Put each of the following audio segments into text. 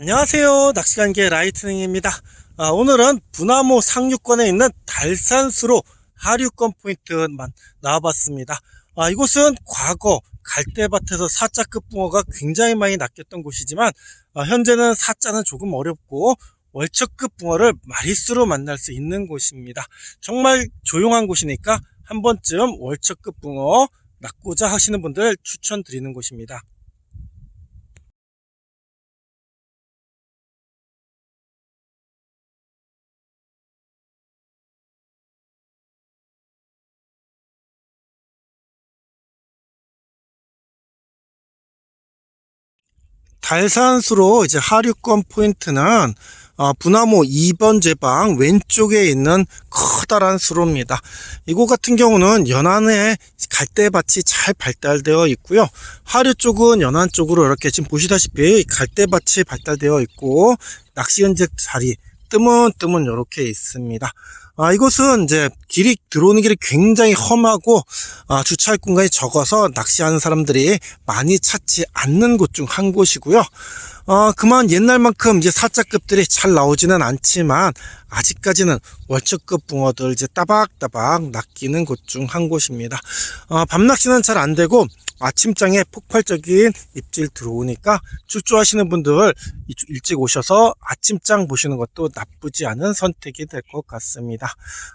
안녕하세요. 낚시간계 라이트닝입니다. 아, 오늘은 부나무 상류권에 있는 달산수로 하류권 포인트만 나와봤습니다. 아, 이곳은 과거 갈대밭에서 사자급 붕어가 굉장히 많이 낚였던 곳이지만 아, 현재는 사자는 조금 어렵고 월척급 붕어를 마리수로 만날 수 있는 곳입니다. 정말 조용한 곳이니까 한 번쯤 월척급 붕어 낚고자 하시는 분들 추천드리는 곳입니다. 달산수로 이제 하류권 포인트는 어, 부나무 2번 제방 왼쪽에 있는 커다란 수로입니다. 이곳 같은 경우는 연안에 갈대밭이 잘 발달되어 있고요. 하류 쪽은 연안 쪽으로 이렇게 지금 보시다시피 갈대밭이 발달되어 있고 낚시 흔적 자리 뜸은 이렇게 있습니다. 아, 이곳은 이제 길이 들어오는 길이 굉장히 험하고 아, 주차할 공간이 적어서 낚시하는 사람들이 많이 찾지 않는 곳 중 한 곳이고요. 어, 그만 옛날만큼 이제 사자급들이 잘 나오지는 않지만 아직까지는 월척급 붕어들 이제 따박따박 낚이는 곳 중 한 곳입니다. 어, 밤낚시는 잘 안 되고 아침장에 폭발적인 입질 들어오니까 출조하시는 분들 일찍 오셔서 아침장 보시는 것도 나쁘지 않은 선택이 될 것 같습니다.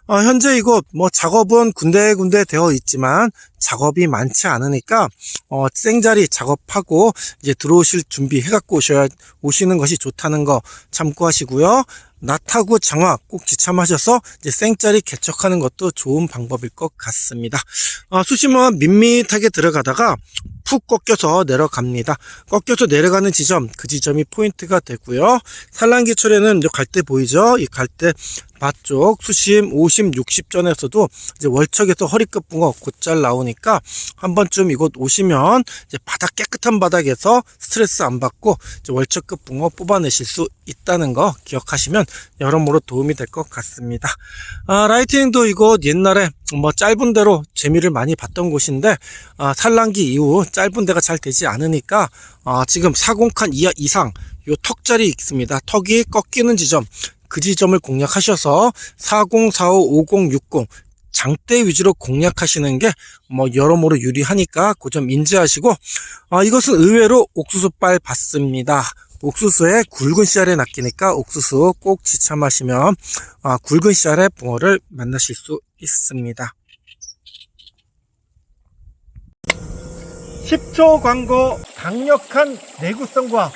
어, 현재 이곳 뭐 작업은 군데군데 되어 있지만 작업이 많지 않으니까 어, 생자리 작업하고 이제 들어오실 준비 해 갖고 오셔야 오시는 것이 좋다는 거 참고하시고요. 나타구 장화 꼭 지참하셔서 이제 생짜리 개척하는 것도 좋은 방법일 것 같습니다. 아, 수심은 밋밋하게 들어가다가 푹 꺾여서 내려갑니다. 꺾여서 내려가는 지점, 그 지점이 포인트가 되고요. 산란기철에는 갈대 보이죠? 이 갈대 밭쪽 수심 50, 60 전에서도 이제 월척에서 허리끝 붕어 곧잘 나오니까 한 번쯤 이곳 오시면 이제 바닥 깨끗한 바닥에서 스트레스 안 받고 월척급 붕어 뽑아내실 수 있다는 거 기억하시면 여러모로 도움이 될 것 같습니다. 아, 라이팅도 이곳 옛날에 뭐 짧은 데로 재미를 많이 봤던 곳인데 아, 산란기 이후 짧은 데가 잘 되지 않으니까 아, 지금 40칸 이하 이상 요 턱자리 있습니다. 턱이 꺾이는 지점 그 지점을 공략하셔서 40, 45, 50, 60 장대 위주로 공략하시는 게 뭐 여러모로 유리하니까 그 점 인지하시고 아, 이것은 의외로 옥수수빨 받습니다. 옥수수에 굵은 씨알에 낚이니까 옥수수 꼭 지참하시면 아, 굵은 씨알의 붕어를 만나실 수 있습니다. 10초 광고 강력한 내구성과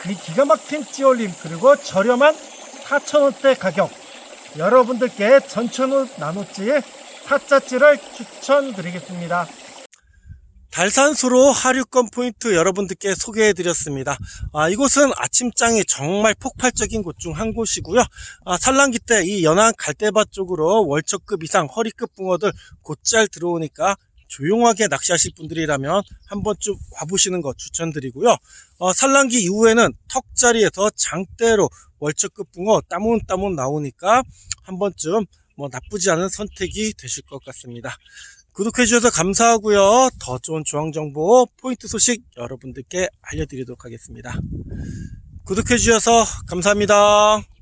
그 기가 막힌 찌올림 그리고 저렴한 4,000원대 가격 여러분들께 전천후 나노찌 사짜찌를 추천드리겠습니다. 달산수로 하류권 포인트 여러분들께 소개해 드렸습니다. 아, 이곳은 아침장이 정말 폭발적인 곳 중 한 곳이고요. 아, 산란기 때 이 연안 갈대밭 쪽으로 월척급 이상 허리급 붕어들 곧잘 들어오니까 조용하게 낚시하실 분들이라면 한 번쯤 와보시는 거 추천드리고요. 어, 산란기 이후에는 턱자리에서 장대로 월척급 붕어 따문따문 나오니까 한 번쯤 뭐 나쁘지 않은 선택이 되실 것 같습니다. 구독해 주셔서 감사하고요. 더 좋은 조항정보 포인트 소식 여러분들께 알려드리도록 하겠습니다. 구독해 주셔서 감사합니다.